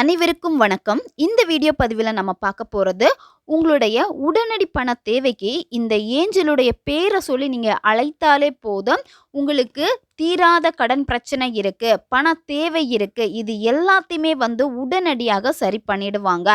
அனைவருக்கும் வணக்கம். இந்த வீடியோ பதிவில் நம்ம பார்க்க போகிறது உங்களுடைய உடனடி பண தேவைக்கு இந்த ஏஞ்சலுடைய பேரை சொல்லி நீங்கள் அழைத்தாலே போதும். உங்களுக்கு தீராத கடன் பிரச்சனை இருக்குது பண தேவை இருக்குது இது எல்லாத்தையுமே வந்து உடனடியாக சரி பண்ணிடுவாங்க.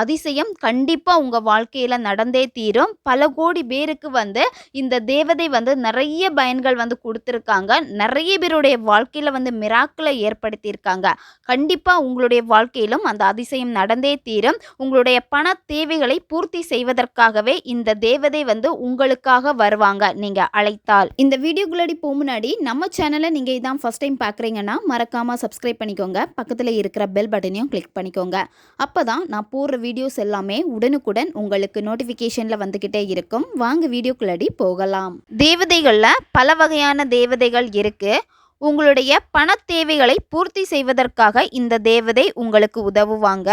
அதிசயம் கண்டிப்பாக உங்கள் வாழ்க்கையில் நடந்தே தீரும். பல கோடி பேருக்கு வந்து இந்த தேவதை வந்து நிறைய பயன்கள் வந்து கொடுத்துருக்காங்க. நிறைய பேருடைய வாழ்க்கையில் வந்து மிராக்களை ஏற்படுத்தியிருக்காங்க. கண்டிப்பாக உங்களுடைய வாழ்க்கையிலும் அந்த அதிசயம் நடந்தே தீரும். உங்களுடைய பண தேவைகளை பூர்த்தி செய்வதற்காகவே இந்த தேவதை வந்து உங்களுக்காக வருவாங்க நீங்கள் அழைத்தால். இந்த வீடியோக்குள்ளடி போக முன்னாடி நம்ம சேனலை நீங்கள் இதான் ஃபஸ்ட் டைம் பார்க்குறீங்கன்னா மறக்காமல் சப்ஸ்கிரைப் பண்ணிக்கோங்க. பக்கத்தில் இருக்கிற பெல் பட்டனையும் கிளிக் பண்ணிக்கோங்க. அப்போ தான் நான் போடுற வீடியோஸ் எல்லாமே உடனுக்குடன் உங்களுக்கு நோட்டிஃபிகேஷனில் வந்துக்கிட்டே இருக்கும். வாங்க வீடியோக்குள்ளடி போகலாம். தேவதைகளில் பல வகையான தேவதைகள் இருக்குது உங்களுடைய பண தேவைகளை பூர்த்தி செய்வதற்காக இந்த தேவதை உங்களுக்கு உதவுவாங்க.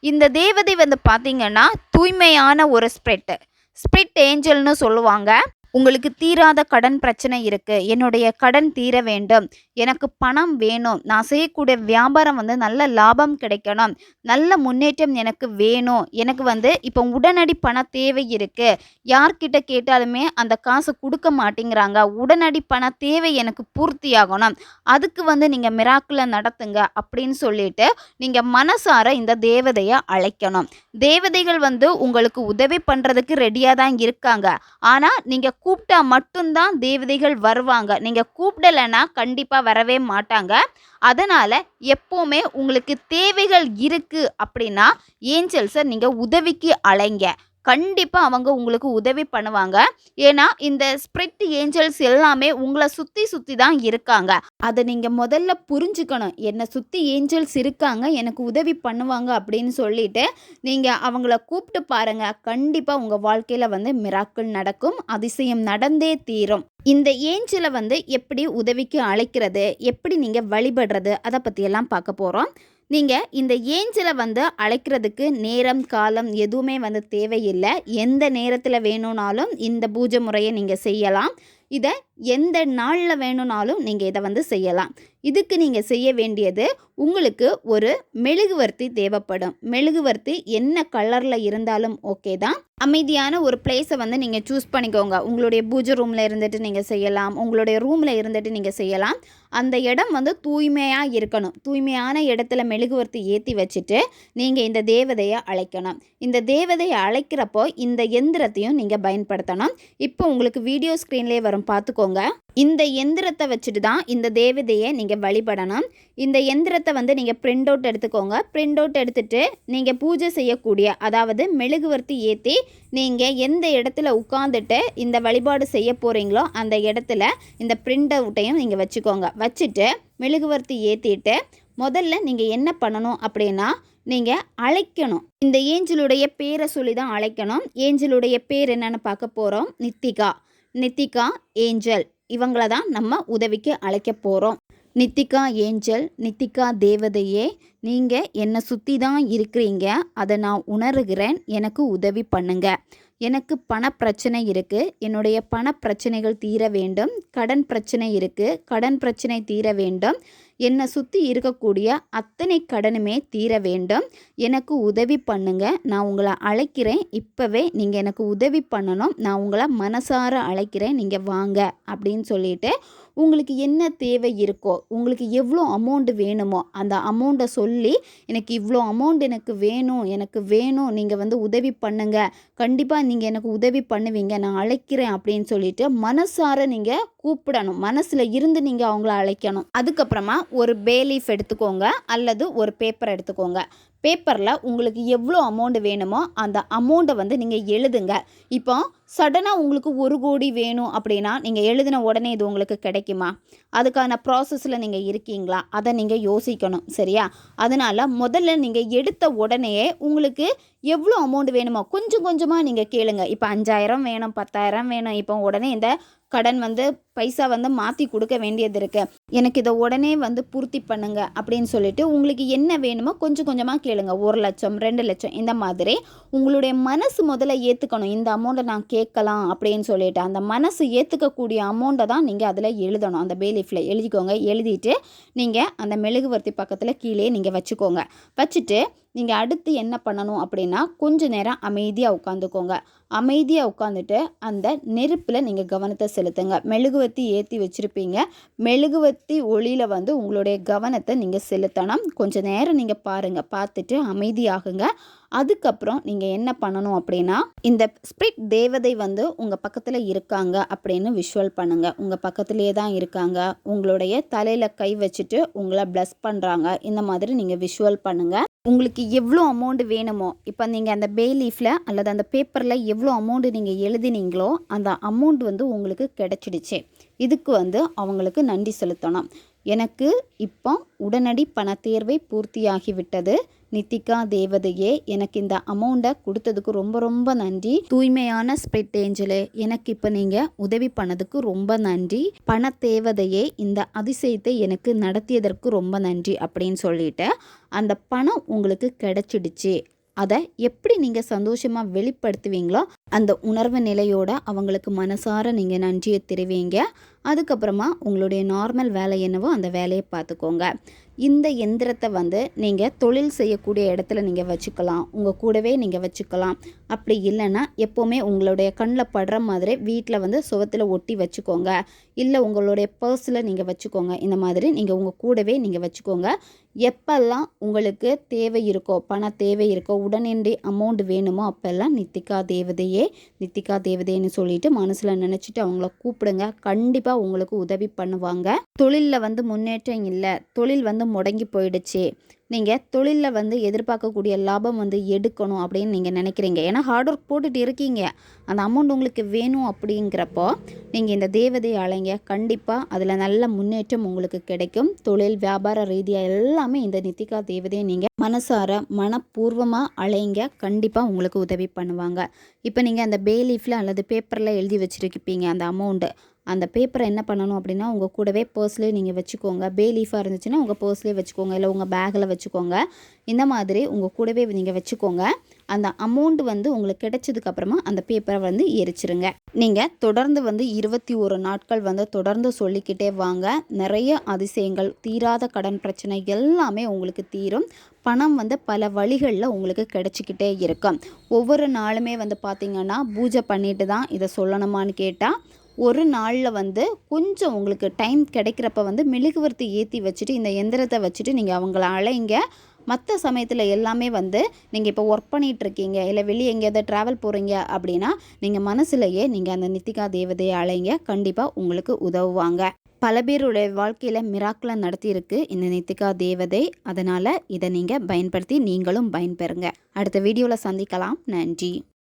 இந்த தேவதை வந்து பார்த்திங்கன்னா தூய்மையான ஒரு ஸ்ப்ரெட் ஸ்ப்ரிட் ஏஞ்சல்னு சொல்லுவாங்க. உங்களுக்கு தீராத கடன் பிரச்சனை இருக்குது என்னுடைய கடன் தீர வேண்டும். எனக்கு பணம் வேணும். நான் செய்யக்கூடிய வியாபாரம் வந்து நல்ல லாபம் கிடைக்கணும். நல்ல முன்னேற்றம் எனக்கு வேணும். எனக்கு வந்து இப்போ உடனடி பண தேவை இருக்குது யார்கிட்ட கேட்டாலுமே அந்த காசு கொடுக்க மாட்டேங்கிறாங்க. உடனடி பண தேவை எனக்கு பூர்த்தி ஆகணும். அதுக்கு வந்து நீங்கள் மிராக்கில் நடத்துங்க அப்படின்னு சொல்லிட்டு நீங்கள் மனசார இந்த தேவதையை அழைக்கணும். தேவதைகள் வந்து உங்களுக்கு உதவி பண்ணுறதுக்கு ரெடியாக தான் இருக்காங்க. ஆனால் நீங்கள் கூப்பிட்டா மட்டும்தான் தேவதைகள் வருவாங்க. நீங்கள் கூப்பிடலைன்னா கண்டிப்பாக வரவே மாட்டாங்க. அதனால் எப்போவுமே உங்களுக்கு தேவைகள் இருக்குது அப்படின்னா ஏஞ்சல்ஸை நீங்கள் உதவிக்கு அலைங்க. கண்டிப்பாக அவங்க உங்களுக்கு உதவி பண்ணுவாங்க. ஏன்னா இந்த ஸ்பிரிட் ஏஞ்சல்ஸ் எல்லாமே உங்களை சுற்றி சுற்றி தான் இருக்காங்க. அதை நீங்கள் முதல்ல புரிஞ்சுக்கணும். என்னை சுற்றி ஏஞ்சல்ஸ் இருக்காங்க எனக்கு உதவி பண்ணுவாங்க அப்படின்னு சொல்லிட்டு நீங்கள் அவங்கள கூப்பிட்டு பாருங்கள் கண்டிப்பாக உங்கள் வாழ்க்கையில் வந்து மிராக்கள் நடக்கும் அதிசயம் நடந்தே தீரும். இந்த ஏஞ்சலை வந்து எப்படி உதவிக்கு அழைக்கிறது எப்படி நீங்கள் வழிபடுறது அதை பற்றியெல்லாம் பார்க்க போகிறோம் நீங்கள் இந்த ஏஞ்சலை வந்து அழைக்கிறதுக்கு நேரம் காலம் எதுவுமே வந்து தேவையில்லை. எந்த நேரத்தில் வேணும்னாலும் இந்த பூஜை முறையை நீங்கள் செய்யலாம். இதை எந்த நாளில் வேணும்னாலும் நீங்கள் இதை வந்து செய்யலாம். இதுக்கு நீங்கள் செய்ய வேண்டியது உங்களுக்கு ஒரு மெழுகுவர்த்தி தேவைப்படும். மெழுகுவர்த்தி என்ன கலரில் இருந்தாலும் ஓகே தான். அமைதியான ஒரு பிளேஸை வந்து நீங்கள் சூஸ் பண்ணிக்கோங்க. உங்களுடைய பூஜை ரூமில் இருந்துட்டு நீங்கள் செய்யலாம். உங்களுடைய ரூமில் இருந்துட்டு நீங்கள் செய்யலாம். அந்த இடம் வந்து தூய்மையாக இருக்கணும். தூய்மையான இடத்துல மெழுகுவர்த்தி ஏற்றி வச்சுட்டு நீங்கள் இந்த தேவதையை அழைக்கணும். இந்த தேவதையை அழைக்கிறப்போ இந்த எந்திரத்தையும் நீங்கள் பயன்படுத்தணும். இப்போ உங்களுக்கு வீடியோ ஸ்க்ரீன்லேயே வரும். பார்த்துக்கோங்க. இந்த எந்திரத்தை வச்சுட்டு தான் இந்த தேவதையை நீங்கள் வழிபடணும். இந்த எந்திரத்தை வந்து நீங்கள் பிரிண்ட் அவுட் எடுத்துக்கோங்க. பிரிண்ட் அவுட் எடுத்துகிட்டு நீங்கள் பூஜை செய்யக்கூடிய அதாவது மெழுகுவர்த்தி ஏற்றி நீங்கள் எந்த இடத்துல உட்காந்துட்டு இந்த வழிபாடு செய்ய போகிறீங்களோ அந்த இடத்துல இந்த பிரிண்ட் அவுட்டையும் நீங்கள் வச்சுக்கோங்க. வச்சுட்டு மெழுகுவர்த்தி ஏற்றிட்டு முதல்ல நீங்கள் என்ன பண்ணணும் அப்படின்னா நீங்கள் அழைக்கணும். இந்த ஏஞ்சலுடைய பேரை சொல்லி தான் அழைக்கணும். ஏஞ்சலுடைய பேர் என்னென்னு பார்க்க போகிறோம் நித்திகா. நித்திகா ஏஞ்சல். இவங்கள தான் நம்ம உதவிக்கு அழைக்க போகிறோம் நித்திகா ஏஞ்சல் நித்திகா தேவதையே நீங்கள் என்னை சுற்றி தான் இருக்கிறீங்க. அதை நான் உணர்கிறேன். எனக்கு உதவி பண்ணுங்க. எனக்கு பண பிரச்சனை இருக்குது என்னுடைய பண பிரச்சனைகள் தீர வேண்டும். கடன் பிரச்சனை இருக்குது கடன் பிரச்சனை தீர வேண்டும். என்னை சுற்றி இருக்கக்கூடிய அத்தனை கடனுமே தீர வேண்டும். எனக்கு உதவி பண்ணுங்க. நான் உங்களை அழைக்கிறேன். இப்போவே நீங்கள் எனக்கு உதவி பண்ணணும். நான் உங்களை மனசார அழைக்கிறேன். நீங்கள் வாங்க அப்படின்னு சொல்லிட்டு உங்களுக்கு என்ன தேவை இருக்கோ உங்களுக்கு எவ்வளோ அமௌண்ட்டு வேணுமோ அந்த அமௌண்ட்டை சொல்லி எனக்கு இவ்வளோ அமௌண்ட் எனக்கு வேணும் எனக்கு வேணும் நீங்கள் வந்து உதவி பண்ணுங்க. கண்டிப்பாக நீங்கள் எனக்கு உதவி பண்ணுவீங்க நான் அழைக்கிறேன் அப்படின்னு சொல்லிட்டு மனசார நீங்கள் கூப்பிடணும். மனசில் இருந்து நீங்கள் அவங்கள அழைக்கணும். அதுக்கப்புறமா ஒரு பேலீஃப் எடுத்துக்கோங்க அல்லது ஒரு பேப்பர் எடுத்துக்கோங்க. பேப்பரில் உங்களுக்கு எவ்வளோ அமௌண்ட் வேணுமோ அந்த அமௌண்ட்டை வந்து நீங்கள் எழுதுங்க. இப்போ சடனாக உங்களுக்கு ஒரு கோடி வேணும் அப்படின்னா நீங்கள் எழுதின உடனே இது உங்களுக்கு கிடைக்குமா? அதுக்கான ப்ராசஸில் நீங்கள் இருக்கீங்களா? அதை நீங்கள் யோசிக்கணும் சரியா? அதனால் முதல்ல நீங்கள் எடுத்த உடனே உங்களுக்கு எவ்வளோ அமௌண்ட் வேணுமோ கொஞ்சம் கொஞ்சமாக நீங்கள் கேளுங்க. இப்போ அஞ்சாயிரம் வேணும் பத்தாயிரம் வேணும் இப்போ உடனே இந்த கடன் வந்து பைசா வந்து மாற்றி கொடுக்க வேண்டியது இருக்குது எனக்கு இதை உடனே வந்து பூர்த்தி பண்ணுங்க அப்படின்னு சொல்லிட்டு உங்களுக்கு என்ன வேணுமோ கொஞ்சம் கொஞ்சமாக கேளுங்க. ஒரு லட்சம் ரெண்டு லட்சம் இந்த மாதிரி உங்களுடைய மனசு முதல்ல ஏற்றுக்கணும் இந்த அமௌண்ட்டை நான் கே கேட்கலாம் அப்படின்னு சொல்லிட்டு அந்த மனசு ஏற்றுக்கக்கூடிய அமௌண்ட்டை தான் நீங்கள் அதில் எழுதணும். அந்த பேலீஃபில் எழுதிக்கோங்க. எழுதிட்டு நீங்கள் அந்த மெழுகுவர்த்தி பக்கத்தில் கீழே நீங்கள் வச்சுக்கோங்க. வச்சுட்டு நீங்கள் அடுத்து என்ன பண்ணணும் அப்படின்னா கொஞ்ச நேரம் அமைதியாக உட்காந்துக்கோங்க. அமைதியாக உட்காந்துட்டு அந்த நெருப்பில் நீங்கள் கவனத்தை செலுத்துங்க. மெழுகுவர்த்தி ஏற்றி வச்சுருப்பீங்க. மெழுகுவர்த்தி ஒளியில் வந்து உங்களுடைய கவனத்தை நீங்கள் செலுத்தணும். கொஞ்ச நேரம் நீங்கள் பாருங்கள் பார்த்துட்டு அமைதியாகுங்க. அதுக்கப்புறம் நீங்கள் என்ன பண்ணணும் அப்படின்னா இந்த ஸ்பிரிட் தேவதை வந்து உங்கள் பக்கத்தில் இருக்காங்க அப்படின்னு விஷுவல் பண்ணுங்கள் உங்கள் பக்கத்துலேயே தான் இருக்காங்க. உங்களுடைய தலையில் கை வச்சுட்டு உங்களை ப்ளஸ் பண்ணுறாங்க இந்த மாதிரி நீங்கள் விஷுவல் பண்ணுங்கள் உங்களுக்கு எவ்வளோ அமௌண்ட் வேணுமோ இப்போ நீங்கள் அந்த பே லீஃபில் அல்லது அந்த பேப்பரில் எவ்வளோ அமௌண்ட் நீங்கள் எழுதினீங்களோ அந்த அமௌண்ட் வந்து உங்களுக்கு கிடச்சிடுச்சு. இதுக்கு வந்து அவங்களுக்கு நன்றி செலுத்தணும். எனக்கு இப்போ உடனடி பண தேர்வை பூர்த்தியாகிவிட்டது. நித்திகா தேவதையே எனக்கு இந்த அமௌண்ட்டை கொடுத்ததுக்கு ரொம்ப ரொம்ப நன்றி. தூய்மையான ஸ்பிரிட் ஏஞ்சலு எனக்கு இப்போ நீங்கள் உதவி பண்ணதுக்கு ரொம்ப நன்றி. பண தேவதையே இந்த அதிசயத்தை எனக்கு நடத்தியதற்கு ரொம்ப நன்றி அப்படின்னு சொல்லிட்டு அந்த பணம் உங்களுக்கு கிடைச்சிடுச்சு. அதை எப்படி நீங்கள் சந்தோஷமாக வெளிப்படுத்துவீங்களோ அந்த உணர்வு நிலையோட அவங்களுக்கு மனசார நீங்கள் நன்றியை தெரிவிங்க. அதுக்கப்புறமா உங்களுடைய நார்மல் வேலை என்னவோ அந்த வேலையை பார்த்துக்கோங்க. இந்த எந்திரத்தை வந்து நீங்கள் தொழில் செய்யக்கூடிய இடத்துல நீங்கள் வச்சுக்கலாம். உங்கள் கூடவே நீங்கள் வச்சுக்கலாம். அப்படி இல்லைன்னா எப்போவுமே உங்களுடைய கண்ணில் படுற மாதிரி வீட்டில் வந்து சுவத்தில் ஒட்டி வச்சுக்கோங்க. இல்லை உங்களுடைய பர்ஸில் நீங்கள் வச்சுக்கோங்க. இந்த மாதிரி நீங்கள் உங்கள் கூடவே நீங்கள் வச்சுக்கோங்க. எப்பெல்லாம் உங்களுக்கு தேவை இருக்கோ பண தேவை இருக்கோ உடனடி அமௌண்ட் வேணுமோ அப்போல்லாம் நித்திகா தேவதையே நித்திகா தேவதைன்னு சொல்லிட்டு மனசில் நினச்சிட்டு அவங்கள கூப்பிடுங்க. கண்டிப்பாக உங்களுக்கு உதவி பண்ணுவாங்க. தொழிலில் வந்து முன்னேற்றம் இல்லை. தொழில் வந்து முடங்கி போயிடுச்சு. நீங்கள் தொழிலில் வந்து எதிர்பார்க்கக்கூடிய லாபம் வந்து எடுக்கணும் அப்படின்னு நீங்கள் நினைக்கிறீங்க. ஏன்னா ஹார்ட் ஒர்க் போட்டுட்டு இருக்கீங்க. அந்த அமௌண்ட் உங்களுக்கு வேணும் அப்படிங்கிறப்போ நீங்கள் இந்த தேவதையை அலைங்க கண்டிப்பாக அதில் நல்ல முன்னேற்றம் உங்களுக்கு கிடைக்கும். தொழில் வியாபார ரீதியாக எல்லாமே இந்த நித்திகா தேவதையை நீங்கள் மனசார மனப்பூர்வமாக அலைங்க கண்டிப்பாக உங்களுக்கு உதவி பண்ணுவாங்க. இப்போ நீங்கள் அந்த பே லீஃபில் அல்லது பேப்பரில் எழுதி வச்சுருக்கிப்பீங்க அந்த அமௌண்ட்டு அந்த பேப்பரை என்ன பண்ணணும் அப்படின்னா உங்கள் கூடவே பர்ஸ்லேயே நீங்கள் வச்சுக்கோங்க. பே லீஃபாக இருந்துச்சுன்னா உங்கள் பர்ஸ்லேயே வச்சுக்கோங்க. இல்லை உங்கள் பேக்கில் வச்சுக்கோங்க. இந்த மாதிரி உங்கள் கூடவே நீங்கள் வச்சுக்கோங்க. அந்த அமௌண்ட் வந்து உங்களுக்கு கிடைச்சதுக்கப்புறமா அந்த பேப்பரை வந்து எரிச்சிருங்க. நீங்கள் தொடர்ந்து வந்து இருபத்தி ஒரு நாட்கள் வந்து தொடர்ந்து சொல்லிக்கிட்டே வாங்க. நிறைய அதிசயங்கள் தீராத கடன் பிரச்சனை எல்லாமே உங்களுக்கு தீரும். பணம் வந்து பல வழிகளில் உங்களுக்கு கிடைச்சிக்கிட்டே இருக்கும். ஒவ்வொரு நாளுமே வந்து பார்த்திங்கன்னா பூஜை பண்ணிட்டு தான் இதை சொல்லணுமான்னு கேட்டால் ஒரு நாளில் வந்து கொஞ்சம் உங்களுக்கு டைம் கிடைக்கிறப்ப வந்து மெழுகுவர்த்தி ஏற்றி வச்சுட்டு இந்த எந்திரத்தை வச்சுட்டு நீங்கள் அவங்கள அலைங்க. மற்ற சமயத்தில் எல்லாமே வந்து நீங்கள் இப்போ ஒர்க் பண்ணிகிட்ருக்கீங்க இல்லை வெளியே எங்கேயாவது ட்ராவல் போகிறீங்க அப்படின்னா நீங்கள் மனசுலையே நீங்கள் அந்த நித்திகா தேவதையை அலைங்க. கண்டிப்பாக உங்களுக்கு உதவுவாங்க. பல பேருடைய வாழ்க்கையில் மிராக்கில் நடத்தியிருக்கு இந்த நித்திகா தேவதை. அதனால் இதை நீங்கள் பயன்படுத்தி நீங்களும் பயன்பெறுங்க. அடுத்த வீடியோவில் சந்திக்கலாம். நன்றி.